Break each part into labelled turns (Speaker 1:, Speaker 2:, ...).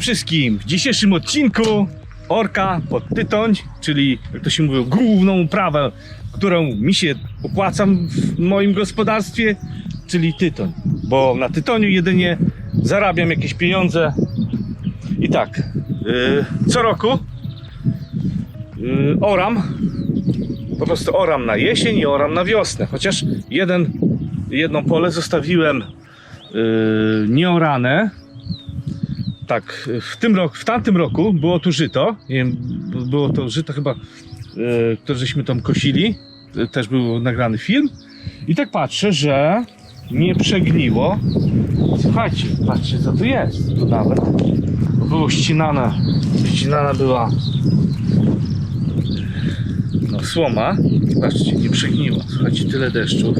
Speaker 1: Wszystkim w dzisiejszym odcinku Orka pod Tytoń, czyli jak to się mówi, główną uprawę, którą mi się opłaca w moim gospodarstwie, czyli Tytoń. Bo na Tytoniu jedynie zarabiam jakieś pieniądze. I tak, yy, co roku yy, oram, po prostu oram na jesień i oram na wiosnę. Chociaż jeden, jedno pole zostawiłem yy, nieorane, tak, w tym roku, w tamtym roku było tu żyto. Wiem, było to żyto chyba, e, które żeśmy tam kosili. E, Też był nagrany film. I tak patrzę, że nie przegniło. Słuchajcie, patrzcie co tu jest. Tu nawet było ścinana. Ścinana była no, słoma. Patrzcie, nie przegniła. Słuchajcie, tyle deszczów.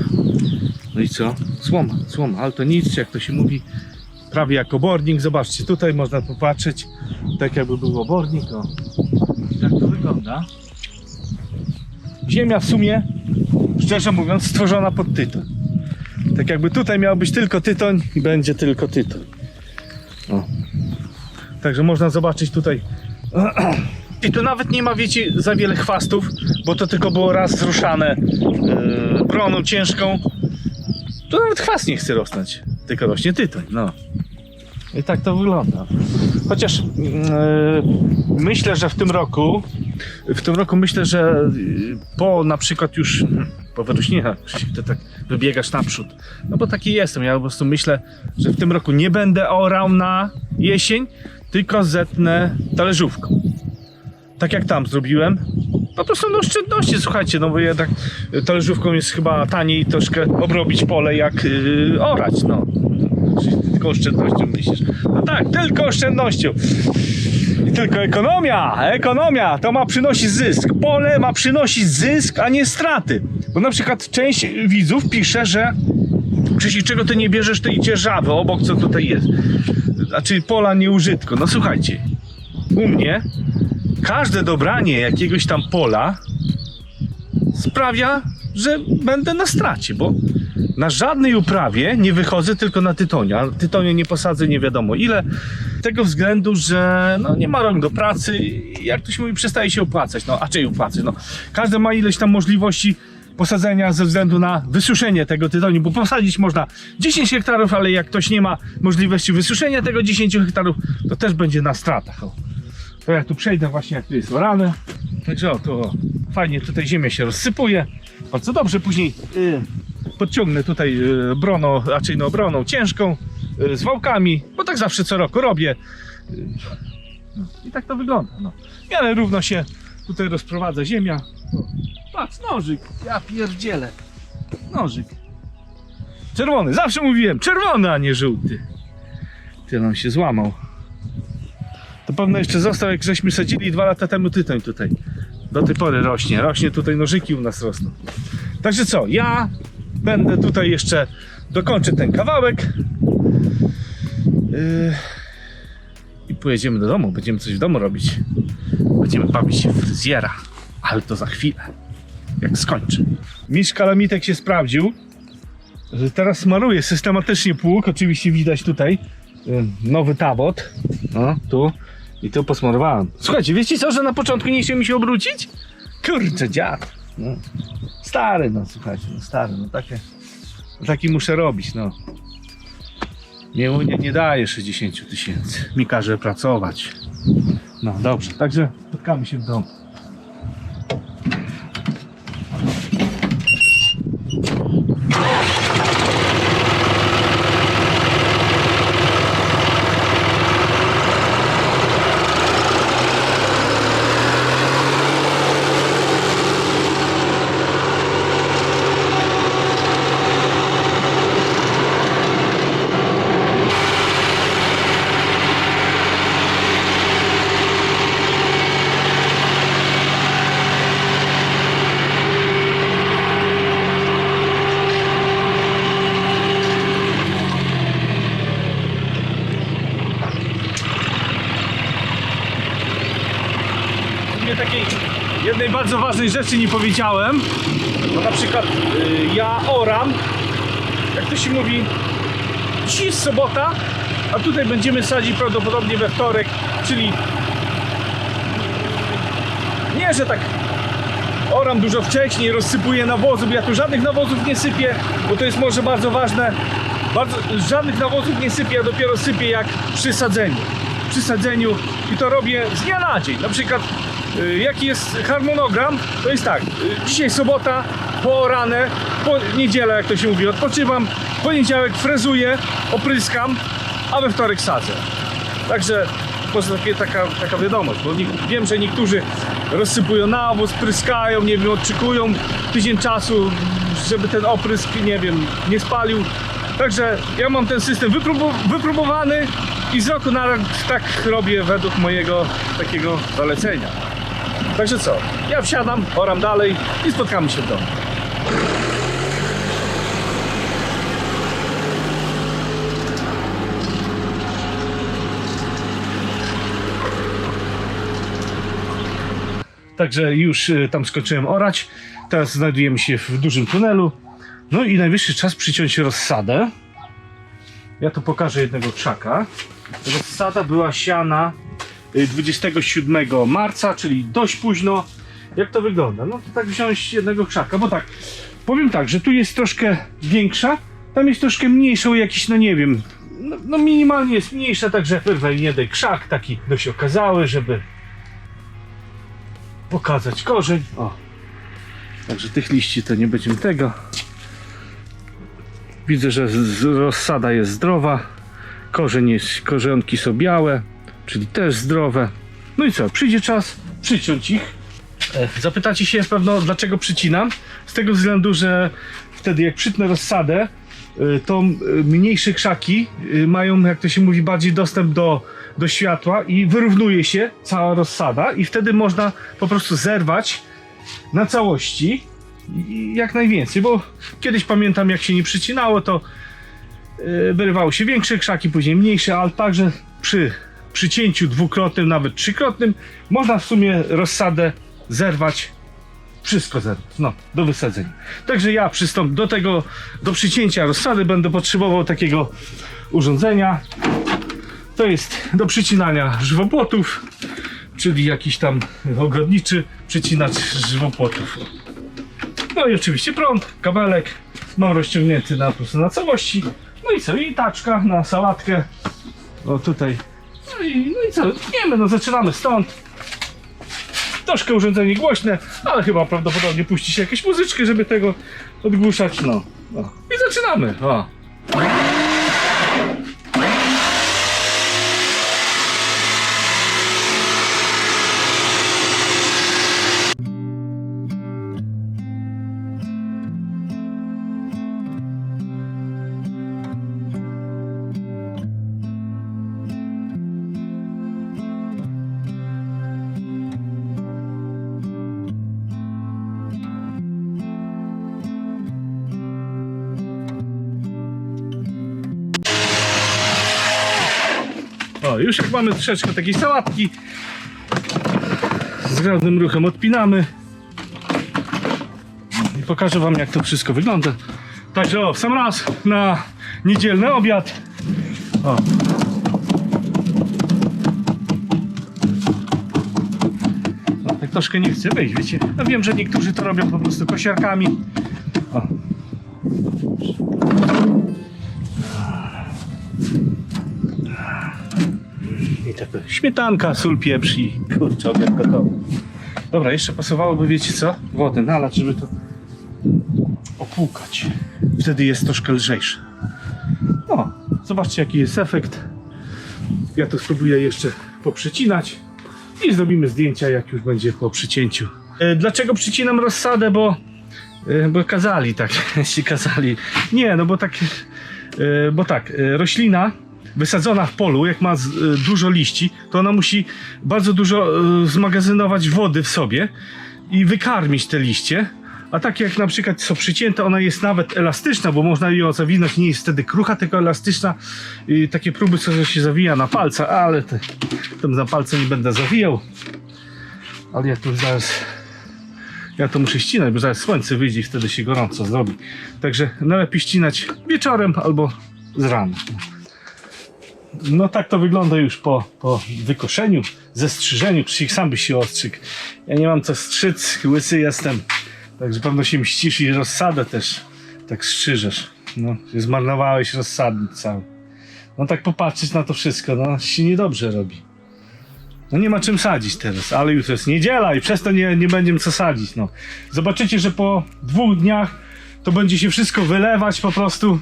Speaker 1: No i co? Słoma, słoma, ale to nic, jak to się mówi, prawie jak obornik. Zobaczcie, tutaj można popatrzeć, tak jakby był obornik. O. Tak to wygląda. Ziemia w sumie, szczerze mówiąc, stworzona pod tytoń. Tak jakby tutaj miał być tylko tytoń i będzie tylko tytoń. O. Także można zobaczyć tutaj. I tu nawet nie ma, wiecie, za wiele chwastów, bo to tylko było raz zruszane yy, broną ciężką. Tu nawet chwast nie chce rosnąć, tylko rośnie tytoń. No. I tak to wygląda. Chociaż yy, myślę, że w tym roku, w tym roku myślę, że yy, po na przykład już po wyrośnięciach, Krzysiek, to tak wybiegasz naprzód. No bo taki jestem. Ja po prostu myślę, że w tym roku nie będę orał na jesień, tylko zetnę talerzówką. Tak jak tam zrobiłem. Po prostu no oszczędności, słuchajcie, no bo jednak talerzówką jest chyba taniej troszkę obrobić pole jak yy, orać, no. Tylko oszczędnością myślisz. No tak, tylko oszczędnością. I tylko ekonomia, ekonomia, to ma przynosić zysk. Pole ma przynosić zysk, a nie straty. Bo na przykład część widzów pisze, że Krzysiek, czego ty nie bierzesz tej dzierżawy obok, co tutaj jest? Znaczy pola nieużytku. No słuchajcie, u mnie każde dobranie jakiegoś tam pola sprawia, że będę na stracie, bo na żadnej uprawie nie wychodzę tylko na tytonia. Tytonia nie posadzę nie wiadomo ile. Tego względu, że no, nie ma rąk do pracy jak to się mówi, przestaje się opłacać. No, a czy opłacać? No, każdy ma ileś tam możliwości posadzenia ze względu na wysuszenie tego tytoniu, bo posadzić można 10 hektarów, ale jak ktoś nie ma możliwości wysuszenia tego 10 hektarów, to też będzie na stratach. O. To ja tu przejdę właśnie jak tu jest orane. Także o, to fajnie tutaj ziemia się rozsypuje. Bardzo dobrze, później y, podciągnę tutaj y, broną, raczej no broną ciężką y, z wałkami, bo tak zawsze co roku robię. Y, no, I tak to wygląda. No. W miarę równo się tutaj rozprowadza ziemia. Patrz, nożyk, ja pierdzielę. Nożyk. Czerwony, zawsze mówiłem, czerwony, a nie żółty. Ty nam się złamał. To pewno jeszcze został, jak żeśmy sadzili dwa lata temu tytoń tutaj. Do tej pory rośnie. Rośnie tutaj nożyki u nas rosną. Także co, ja będę tutaj jeszcze dokończę ten kawałek. Yy, I pojedziemy do domu. Będziemy coś w domu robić. Będziemy bawić się w fryzjera. Ale to za chwilę. Jak skończę. Mistrz Kalamitek się sprawdził. Że teraz smaruję systematycznie pług. Oczywiście widać tutaj yy, nowy tabot. No, tu. I tu posmarowałem. Słuchajcie, wiecie co, że na początku nie chciał mi się obrócić? Kurczę, dziad. No. Stary, no słuchajcie, no stary, no takie, taki muszę robić, no. Nie, nie, nie daje 60 tysięcy. Mi każe pracować. No dobrze, także spotkamy się w domu. mnie takiej jednej bardzo ważnej rzeczy nie powiedziałem. Bo na przykład y, ja oram, jak to się mówi, dziś jest sobota, a tutaj będziemy sadzić prawdopodobnie we wtorek, czyli nie, że tak oram dużo wcześniej, rozsypuję nawozów, ja tu żadnych nawozów nie sypię, bo to jest może bardzo ważne, bardzo, żadnych nawozów nie sypię, ja dopiero sypię jak przy sadzeniu. Przy sadzeniu i to robię z dnia na dzień. Na przykład jaki jest harmonogram, to jest tak, y, dzisiaj sobota, poorane, po niedziela jak to się mówi, odpoczywam, poniedziałek frezuję, opryskam, a we wtorek sadzę. Także może takie, taka, taka wiadomość, bo nie, wiem, że niektórzy rozsypują nawóz, pryskają, nie wiem, odczykują tydzień czasu, żeby ten oprysk, nie wiem, nie spalił. Także ja mam ten system wypróbowany i z roku na rok tak robię według mojego takiego zalecenia. Także co, ja wsiadam, oram dalej i spotkamy się w domu. Także już y, tam skończyłem orać. Teraz znajdujemy się w dużym tunelu. No i najwyższy czas przyciąć rozsadę. Ja tu pokażę jednego krzaka. Rozsada była siana 27 marca, czyli dość późno. Jak to wygląda? No to tak wziąć jednego krzaka, bo tak, powiem tak, że tu jest troszkę większa, tam jest troszkę mniejszą, jakiś, no nie wiem, no, no minimalnie jest mniejsza, także wyrwę jeden krzak, taki dość okazały, żeby pokazać korzeń. O. Także tych liści to nie będziemy tego. Widzę, że rozsada jest zdrowa. Korzeń jest, korzonki są białe, czyli też zdrowe. No i co, przyjdzie czas przyciąć ich. E, Zapytacie się pewno, dlaczego przycinam? Z tego względu, że wtedy jak przytnę rozsadę, y, to mniejsze krzaki y, mają, jak to się mówi, bardziej dostęp do, do światła i wyrównuje się cała rozsada i wtedy można po prostu zerwać na całości jak najwięcej, bo kiedyś pamiętam jak się nie przycinało, to wyrywało się większe krzaki, później mniejsze, ale także przy przycięciu dwukrotnym, nawet trzykrotnym można w sumie rozsadę zerwać wszystko zerwać, no, do wysadzenia. Także ja przystąpię do tego, do przycięcia rozsady będę potrzebował takiego urządzenia. To jest do przycinania żywopłotów, czyli jakiś tam ogrodniczy przycinacz żywopłotów. No i oczywiście prąd, kabelek, mam rozciągnięty na, na całości. No i co, i taczka na sałatkę. O tutaj. No i, no i co, wiemy, no zaczynamy stąd. Troszkę urządzenie głośne, ale chyba prawdopodobnie puści się jakieś muzyczki, żeby tego odgłuszać. No. no. I zaczynamy. O. Już jak mamy troszeczkę takiej sałatki, zgrabnym ruchem odpinamy i pokażę wam jak to wszystko wygląda. Także o, w sam raz na niedzielny obiad. O. O, tak troszkę nie chcę wyjść, wiecie. No wiem, że niektórzy to robią po prostu kosiarkami. O. I tak śmietanka, sól, pieprz i kurczę, obiad gotowy. Dobra, jeszcze pasowałoby, wiecie co? Wodę nalać, żeby to opłukać. Wtedy jest troszkę lżejsze. No, zobaczcie jaki jest efekt. Ja to spróbuję jeszcze poprzycinać i zrobimy zdjęcia jak już będzie po przycięciu. E, Dlaczego przycinam rozsadę? Bo, e, bo kazali tak, jeśli kazali. Nie, no bo tak, e, bo tak, roślina wysadzona w polu, jak ma e, dużo liści, to ona musi bardzo dużo e, zmagazynować wody w sobie i wykarmić te liście. A takie jak na przykład są przycięte, ona jest nawet elastyczna, bo można ją zawinąć, nie jest wtedy krucha, tylko elastyczna. I takie próby, co się zawija na palca, ale te, tam na palce nie będę zawijał. Ale ja tu zaraz, ja to muszę ścinać, bo zaraz słońce wyjdzie i wtedy się gorąco zrobi. Także najlepiej ścinać wieczorem albo z rana. No tak to wygląda już po, po wykoszeniu, zestrzyżeniu. Krzyk sam byś się ostrzygł. Ja nie mam co strzyc, łysy jestem. Także pewno się mścisz i rozsadę też tak strzyżesz. No, zmarnowałeś rozsadnik cały. No tak popatrzeć na to wszystko, no się niedobrze robi. No nie ma czym sadzić teraz, ale jutro jest niedziela i przez to nie, nie będziemy co sadzić, no. Zobaczycie, że po dwóch dniach to będzie się wszystko wylewać po prostu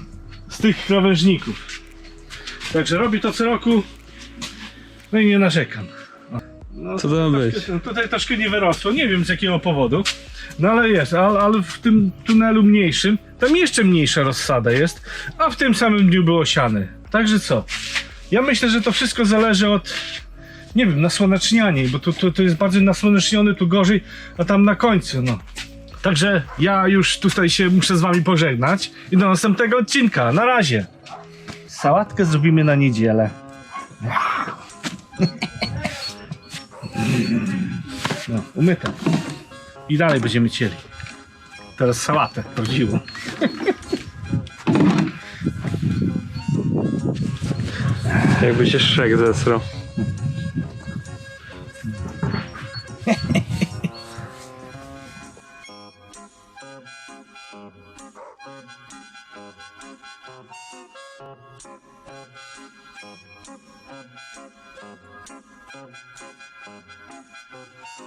Speaker 1: z tych krawężników. Także robię to co roku, no i nie narzekam. No,
Speaker 2: Co to ma być?
Speaker 1: troszkę- Tutaj troszkę nie wyrosło, nie wiem z jakiego powodu. No ale jest, ale, ale w tym tunelu mniejszym, tam jeszcze mniejsza rozsada jest, a w tym samym dniu było siane. Także co? Ja myślę, że to wszystko zależy od, nie wiem, nasłoneczniania, bo tu, tu, tu jest bardziej nasłoneczniony, tu gorzej, a tam na końcu, no. Także ja już tutaj się muszę z wami pożegnać i do następnego odcinka. Na razie. Sałatkę zrobimy na niedzielę. No, umyte. I dalej będziemy cieli. Teraz sałatę prawdziwą.
Speaker 2: Jakby się Szrek zesrał.